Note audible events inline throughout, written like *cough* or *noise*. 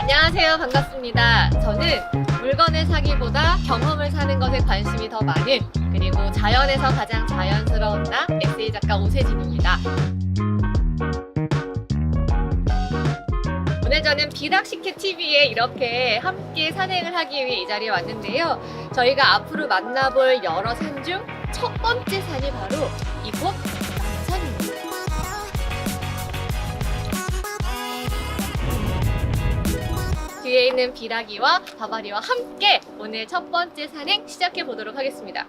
안녕하세요. 반갑습니다. 저는 물건을 사기보다 경험을 사는 것에 관심이 더 많은 그리고 자연에서 가장 자연스러운 나 에세이 작가 오세진입니다. 저는 비락시케 TV에 이렇게 함께 산행을 하기 위해 이 자리에 왔는데요. 저희가 앞으로 만나볼 여러 산 중 첫 번째 산이 바로 이곳 남산입니다. 뒤에 있는 비라기와 바바리와 함께 오늘 첫 번째 산행 시작해 보도록 하겠습니다.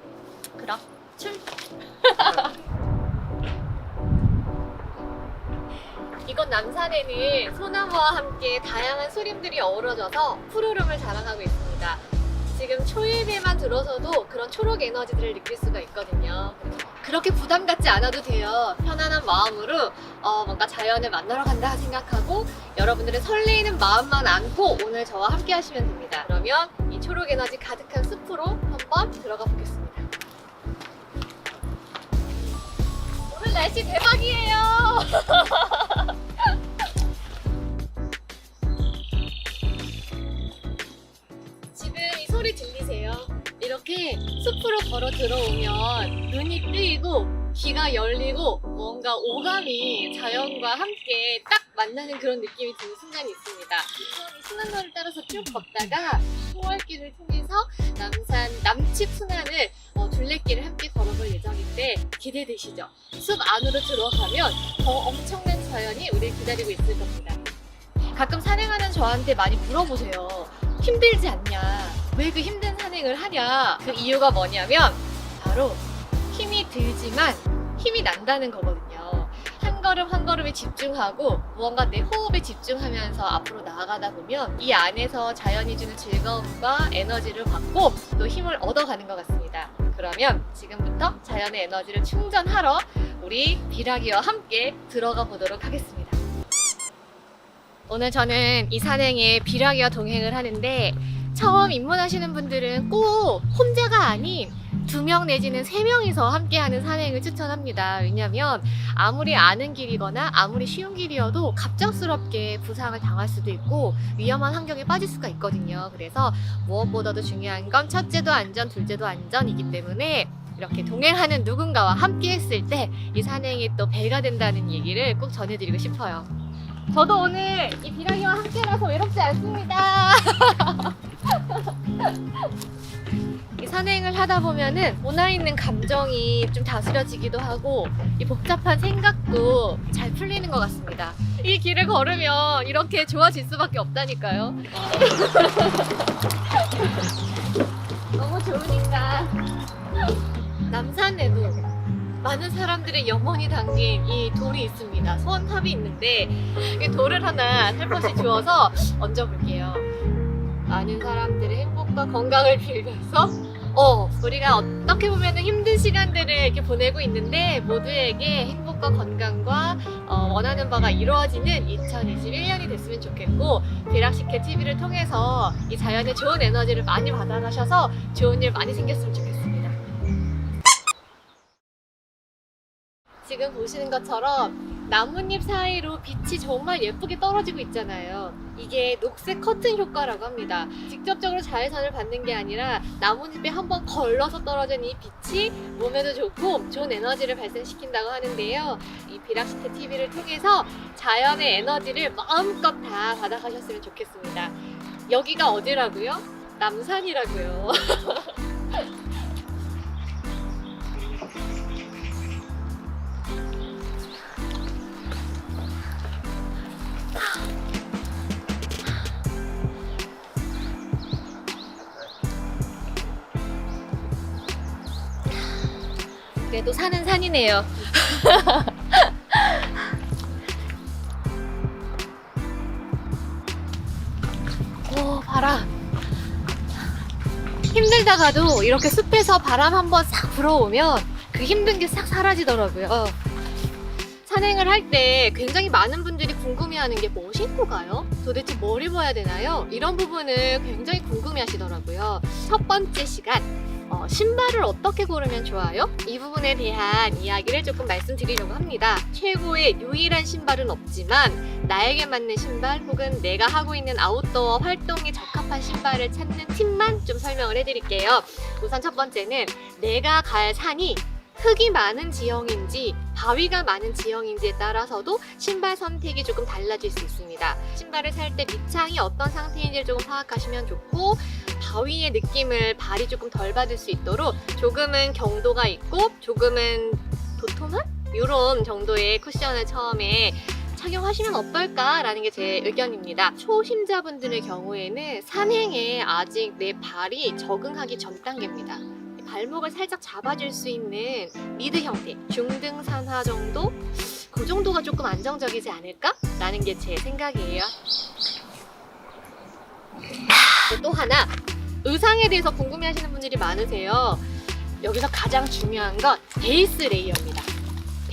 그럼 출 *laughs* 이곳 남산에는 소나무와 함께 다양한 수림들이 어우러져서 푸르름을 자랑하고 있습니다. 지금 초입에만 들어서도 그런 초록 에너지들을 느낄 수가 있거든요. 그렇게 부담 갖지 않아도 돼요. 편안한 마음으로 어, 뭔가 자연을 만나러 간다 생각하고 여러분들의 설레이는 마음만 안고 오늘 저와 함께 하시면 됩니다. 그러면 이 초록 에너지 가득한 숲으로 한번 들어가 보겠습니다. 오늘 날씨 대박이에요. *laughs* 소리 들리세요? 이렇게 숲으로 걸어 들어오면 눈이 뜨이고 귀가 열리고 뭔가 오감이 자연과 함께 딱 만나는 그런 느낌이 드는 순간이 있습니다. 이 순환로를 따라서 쭉 걷다가 소월길을 통해서 남산 남측 순환을 어, 둘레길을 함께 걸어볼 예정인데 기대되시죠? 숲 안으로 들어가면 더 엄청난 자연이 우리를 기다리고 있을 겁니다. 가끔 산행하는 저한테 많이 물어보세요. 힘들지 않냐? 왜 그 힘든 산행을 하냐? 그 이유가 뭐냐면 바로 힘이 들지만 힘이 난다는 거거든요. 한 걸음 한 걸음에 집중하고 무언가 내 호흡에 집중하면서 앞으로 나아가다 보면 이 안에서 자연이 주는 즐거움과 에너지를 받고 또 힘을 얻어가는 것 같습니다. 그러면 지금부터 자연의 에너지를 충전하러 우리 비라기와 함께 들어가 보도록 하겠습니다. 오늘 저는 이 산행에 비라기와 동행을 하는데 처음 입문하시는 분들은 꼭 혼자가 아닌 두 명 내지는 세 명이서 함께하는 산행을 추천합니다. 왜냐하면 아무리 아는 길이거나 아무리 쉬운 길이어도 갑작스럽게 부상을 당할 수도 있고 위험한 환경에 빠질 수가 있거든요. 그래서 무엇보다도 중요한 건 첫째도 안전, 둘째도 안전이기 때문에 이렇게 동행하는 누군가와 함께 했을 때 이 산행이 또 배가 된다는 얘기를 꼭 전해드리고 싶어요. 저도 오늘 이 비랑이와 함께라서 외롭지 않습니다. *laughs* 이 산행을 하다 보면은 오나 있는 감정이 좀 다스려지기도 하고 이 복잡한 생각도 잘 풀리는 것 같습니다. 이 길을 걸으면 이렇게 좋아질 수밖에 없다니까요. *laughs* 너무 좋으니까 남산에도 많은 사람들의 영혼이 담긴 이 돌이 있습니다. 소원탑이 있는데 이 돌을 하나 살포시 주워서 얹어볼게요. 많은 사람들의 행복과 건강을 빌면서 어 우리가 어떻게 보면 힘든 시간들을 이렇게 보내고 있는데 모두에게 행복과 건강과 어, 원하는 바가 이루어지는 2021년이 됐으면 좋겠고 비락시케 TV를 통해서 이 자연의 좋은 에너지를 많이 받아가셔서 좋은 일 많이 생겼으면 좋겠습니다. 지금 보시는 것처럼 나뭇잎 사이로 빛이 정말 예쁘게 떨어지고 있잖아요. 이게 녹색 커튼 효과라고 합니다. 직접적으로 자외선을 받는 게 아니라 나뭇잎에 한번 걸러서 떨어진 이 빛이 몸에도 좋고 좋은 에너지를 발생시킨다고 하는데요. 이 비락시테 TV를 통해서 자연의 에너지를 마음껏 다 받아가셨으면 좋겠습니다. 여기가 어디라고요? 남산이라고요. *laughs* 그래도 산은 산이네요. *laughs* 오, 바람. 힘들다가도 이렇게 숲에서 바람 한번 싹 불어오면 그 힘든 게 싹 사라지더라고요. 산행을 할 때 굉장히 많은 분들이 궁금해하는 게 뭐 신고 가요? 도대체 뭘 입어야 되나요? 이런 부분을 굉장히 궁금해하시더라고요. 첫 번째 시간 어, 신발을 어떻게 고르면 좋아요? 이 부분에 대한 이야기를 조금 말씀드리려고 합니다. 최고의 유일한 신발은 없지만 나에게 맞는 신발 혹은 내가 하고 있는 아웃도어 활동에 적합한 신발을 찾는 팁만 좀 설명을 해드릴게요. 우선 첫 번째는 내가 갈 산이 흙이 많은 지형인지 바위가 많은 지형인지에 따라서도 신발 선택이 조금 달라질 수 있습니다. 신발을 살 때 밑창이 어떤 상태인지를 조금 파악하시면 좋고 바위의 느낌을 발이 조금 덜 받을 수 있도록 조금은 경도가 있고 조금은 도톰한 이런 정도의 쿠션을 처음에 착용하시면 어떨까라는 게 제 의견입니다. 초심자분들의 경우에는 산행에 아직 내 발이 적응하기 전 단계입니다. 발목을 살짝 잡아줄 수 있는 미드 형태, 중등산화 정도? 그 정도가 조금 안정적이지 않을까라는 게 제 생각이에요. 또 하나, 의상에 대해서 궁금해하시는 분들이 많으세요. 여기서 가장 중요한 건 베이스 레이어입니다.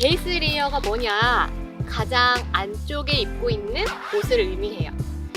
베이스 레이어가 뭐냐? 가장 안쪽에 입고 있는 옷을 의미해요.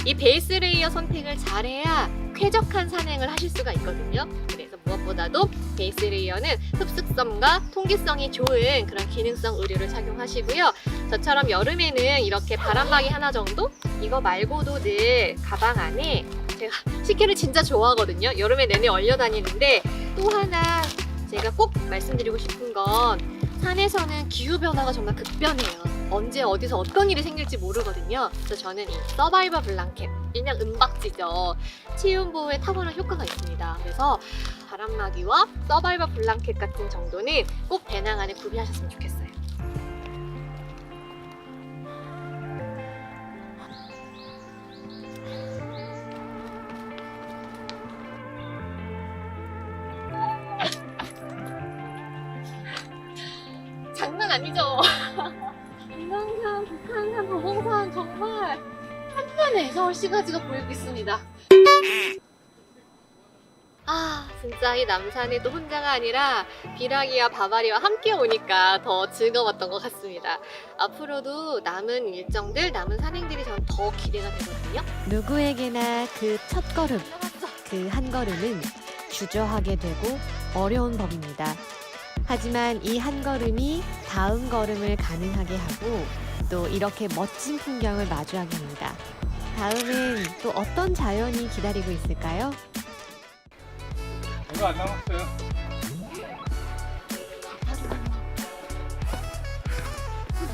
이 베이스 레이어 선택을 잘해야 쾌적한 산행을 하실 수가 있거든요. 그래서 무엇보다도 베이스 레이어는 흡습성과 통기성이 좋은 그런 기능성 의류를 착용하시고요. 저처럼 여름에는 이렇게 바람막이 하나 정도? 이거 말고도 늘 가방 안에 제가 식혜를 진짜 좋아하거든요. 여름에 내내 얼려 다니는데 또 하나 제가 꼭 말씀드리고 싶은 건 산에서는 기후 변화가 정말 급변해요. 언제 어디서 어떤 일이 생길지 모르거든요. 그래서 저는 이 서바이벌 블랑켓, 일명 은박지죠. 체온 보호에 탁월한 효과가 있습니다. 그래서 바람막이와 서바이벌 블랑켓 같은 정도는 꼭 배낭 안에 구비하셨으면 좋겠어요. 아니죠? 인왕산, 북한산, 도봉산 정말 한편에 서울시가지가 보이고 있습니다. 아, 진짜 이 남산에 또 혼자가 아니라 비랑이와 바바리와 함께 오니까 더 즐거웠던 것 같습니다. 앞으로도 남은 일정들, 남은 산행들이 전더 기대가 되거든요. 누구에게나 그 첫 걸음. 그 한 걸음은 주저하게 되고 어려운 법입니다. 하지만 이 한 걸음이 다음 걸음을 가능하게 하고 또 이렇게 멋진 풍경을 마주하게 합니다. 다음은 또 어떤 자연이 기다리고 있을까요? 이거 안 남았어요.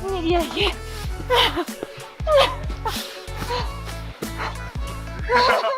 무슨 일이야 이게? *laughs*